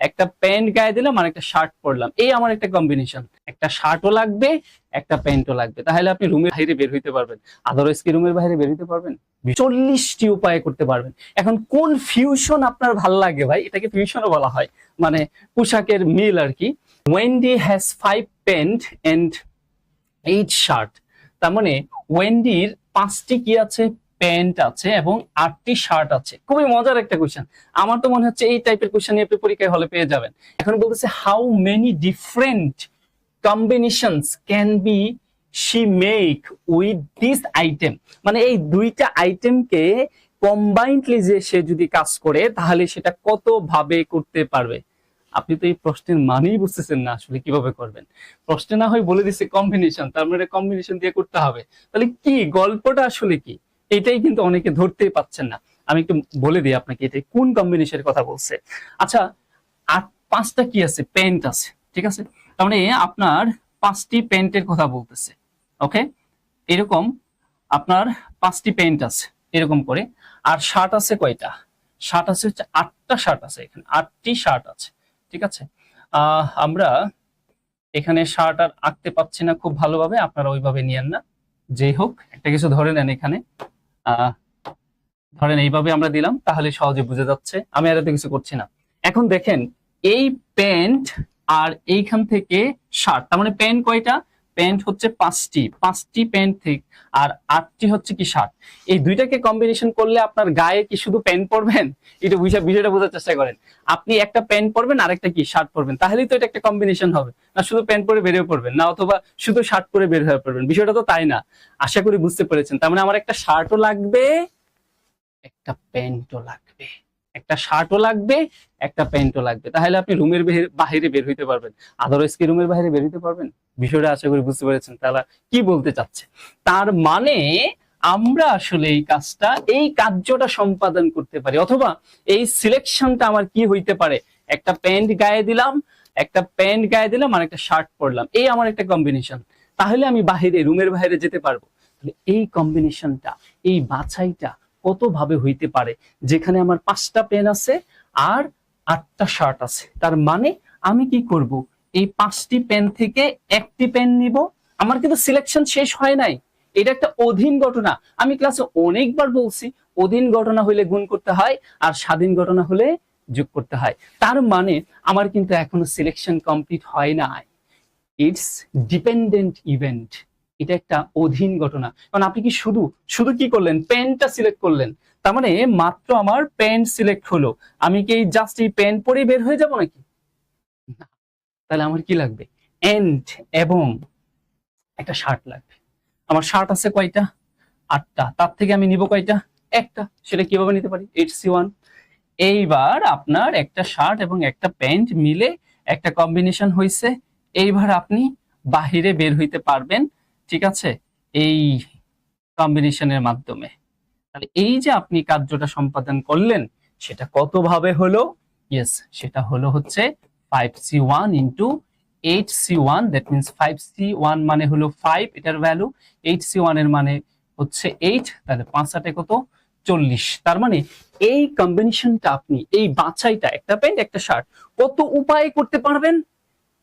একটা প্যান্ট গায়ে দিলাম আর একটা শার্ট পরলাম। এই আমার একটা কম্বিনেশন একটা শার্টও লাগবে, একটা প্যান্টও লাগবে। তাহলে আপনি রুমের বাইরে বের হইতে পারবেন। আদারওয়াইজ কি রুমের বাইরে বের হইতে পারবেন? চল্লিশটি উপায়ে করতে পারবেন। এখন কোন ফিউশন আপনার ভালো লাগে ভাই? এটাকে ফিউশনও বলা হয়। মানে পোশাকের মিল আর কি। Wendy has five pant and eight shirt তার মানে ওয়েন্ডির পাঁচটি কি আছে? প্যান্ট আছে এবং আটটি শার্ট আছে। খুবই মজার একটা কোয়েশ্চেন আমার তো মনে হচ্ছে এই টাইপের কোয়েশ্চেন আপনি পরীক্ষায় হলে পেয়ে যাবেন। এখন বলতেছে how many different combinations can be she make with this item মানে এই দুইটা আইটেমকে কম্বাইন্ডলি যে সে যদি কাজ করে, তাহলে সেটা কত ভাবে করতে পারবে? আপনি তো এই প্রশ্নের মানেই বুঝতেছেন না আসলে কীভাবে করবেন। প্রশ্নে না হয় বলে দিচ্ছে কম্বিনেশন তার মানে কম্বিনেশন দিয়ে করতে হবে। তাহলে কি, গল্পটা আসলে কি? এটাই কিন্তু অনেকে ধরতেই পাচ্ছেন না। আমি একটু বলে দিই আপনাকে এটা কোন কম্বিনেশনের কথা বলছে। আচ্ছা আট পাঁচটা কি আছে? প্যান্ট আছে, ঠিক আছে? তার মানে আপনার পাঁচটি প্যান্টের কথা বলতেছে ওকে এরকম আপনার পাঁচটি প্যান্ট আছে, এরকম করে। আর শার্ট আছে কয়টা? শার্ট আছে হচ্ছে আটটা শার্ট আছে এখানে, আটটি শার্ট আছে, ঠিক আছে? আমরা এখানে শার্ট আর আঁকতে পাচ্ছি না খুব ভালোভাবে, আপনারা ওইভাবে নিয়েন না। যেই হোক, একটা কিছু ধরে নেন এখানে। ধরেন এইভাবে আমরা দিলাম, তাহলে সহজে বুঝে যাচ্ছে, আমি আর এত কিছু করছি না। এখন দেখেন, এই প্যান্ট আর এইখান থেকে শার্ট, তার মানে প্যান্ট কয়টা? প্যান্ট হচ্ছে পাঁচটি পাঁচটি প্যান্ট থেকে আর আটটি হচ্ছে কি শার্ট এই দুইটাকে কম্বিনেশন করলে আপনার গায়ে কি শুধু প্যান্ট পরবেন? এটা বিষয় বিষয়টা বোঝার চেষ্টা করেন। আপনি একটা প্যান্ট পরবেন আর একটা কি শার্ট পরবেন। তাহলেই তো এটা একটা কম্বিনেশন হবে। না শুধু প্যান্ট পরে বেরিয়ে পড়বেন, না অথবা শুধু শার্ট পরে বের হয়ে পড়বেন। বিষয়টা তো তাই না। আশা করি বুঝতে পেরেছেন। তার মানে আমার একটা শার্টও লাগবে, একটা প্যান্টও লাগবে। একটা শার্টও লাগবে, একটা প্যান্টও লাগবে। তাহলে আপনি রুমের বাইরে বের হইতে পারবেন। আদারওয়াইজ কি রুমের বাইরে বের হইতে পারবেন? বিষয়টা আশা করি বুঝতে পেরেছেন। তারা কি বলতে চাচ্ছে? তার মানে আমরা আসলে এই কাজটা, এই কার্যটা সম্পাদন করতে পারি। অথবা এই সিলেকশনটা আমার কি হইতে পারে? একটা প্যান্ট গায়ে দিলাম, একটা প্যান্ট গায়ে দিলাম আর একটা শার্ট পরলাম। এই আমার একটা কম্বিনেশন তাহলে আমি বাহিরে রুমের বাইরে যেতে পারব। তাহলে এই কম্বিনেশনটা এই বাছাইটা কত ভাবে হইতে পারে? যেখানে আমার পাঁচটা পেন আছে আর আটটা শার্ট আছে। তার মানে আমি কি করব? এই পাঁচটি পেন থেকে একটি পেন নিব। আমার কিন্তু সিলেকশন শেষ হয় নাই। এটা একটা অধীন ঘটনা। আমি ক্লাসে অনেকবার বলছি, অধীন ঘটনা হলে গুণ করতে হয় আর স্বাধীন ঘটনা হলে যোগ করতে হয়। তার মানে আমার কিন্তু এখনও সিলেকশন কমপ্লিট হয় নাই। ইটস ডিপেন্ডেন্ট ইভেন্ট এটা একটা অধীন ঘটনা। কারণ আপনি কি শুধু শুধু কি করলেন? পেনটা সিলেক্ট করলেন। তার মানে মাত্র আমার পেন সিলেক্ট হলো। আমি কি জাস্ট এই পেন পরে বের হয়ে যাব নাকি? তাহলে আমার কি লাগবে? এন্ড এবং একটা শার্ট লাগবে। আমার শার্ট আছে কয়টা? আটটা। তার থেকে আমি নিব কয়টা? একটা। সেটা কীভাবে নিতে পারি? এইট সি ওয়ান এইবার আপনার একটা শার্ট এবং একটা প্যান্ট মিলে একটা কম্বিনেশন হয়েছে এইবার আপনি বাহিরে বের হইতে পারবেন। ঠিক আছে? এই কম্বিনেশনের মাধ্যমে। তাহলে এই যে আপনি কার্যটা সম্পাদন করলেন, সেটা কত ভাবে হলো? ইয়েস সেটা হলো হচ্ছে five C one into eight C one that means five C one মানে হলো ফাইভ এটার ভ্যালু এইট সি ওয়ানের মানে হচ্ছে এইট তাহলে পাঁচ আটে কত? চল্লিশ। তার মানে এই কম্বিনেশনটা আপনি, এই বাছাইটা, একটা প্যান্ট একটা শার্ট কত উপায়ে করতে পারবেন?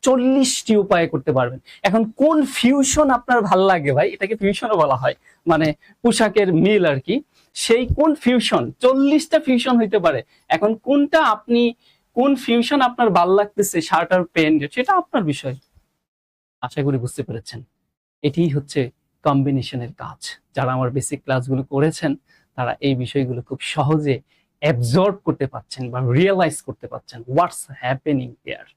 চল্লিশটি উপায়ে করতে পারবেন। এখন কোন ফিউশন আপনার ভালো লাগে ভাই? এটাকে ফিউশনও বলা হয়। মানে পোশাকের মিল আর কি। সেই কোন ফিউশন চল্লিশটা ফিউশন হইতে পারে। এখন কোনটা আপনি, কোন ফিউশন আপনার ভালো লাগতেছে শার্ট আর প্যান্ট সেটা আপনার বিষয়। আশা করি বুঝতে পেরেছেন। এটিই হচ্ছে কম্বিনেশনের কাজ। যারা আমার বেসিক ক্লাসগুলো করেছেন, তারা এই বিষয়গুলো খুব সহজে অ্যাবজর্ব করতে পারছেন বা রিয়েলাইজ করতে পারছেন। হোয়াটস হ্যাপেনিং দেয়ার